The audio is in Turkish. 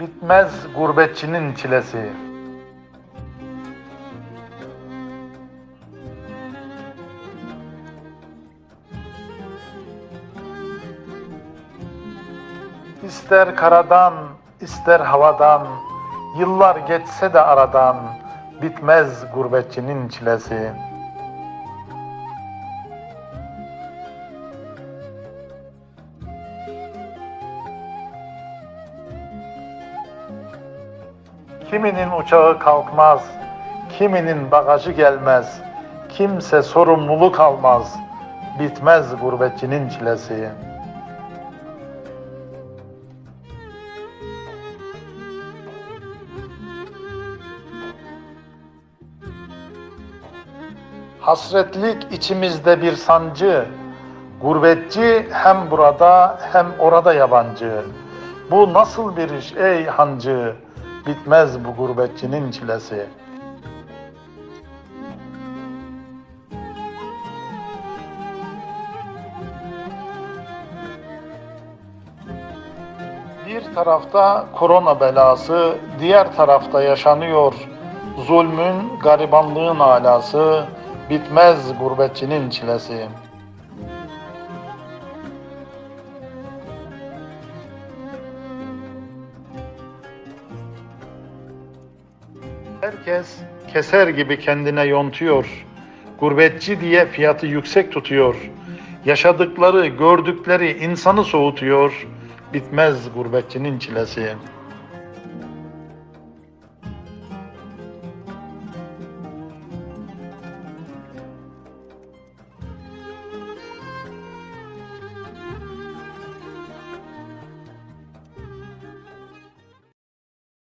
Bitmez gurbetçinin çilesi. İster karadan, ister havadan, yıllar geçse de aradan, bitmez gurbetçinin çilesi. Kiminin uçağı kalkmaz, kiminin bagajı gelmez, kimse sorumluluk almaz, bitmez gurbetçinin çilesi. Hasretlik içimizde bir sancı, gurbetçi hem burada hem orada yabancı. Bu nasıl bir iş ey hancı, bitmez bu gurbetçinin çilesi. Bir tarafta korona belası, diğer tarafta yaşanıyor zulmün, garibanlığın alası, bitmez gurbetçinin çilesi. Herkes keser gibi kendine yontuyor. Gurbetçi diye fiyatı yüksek tutuyor. Yaşadıkları, gördükleri insanı soğutuyor. Bitmez gurbetçinin çilesi.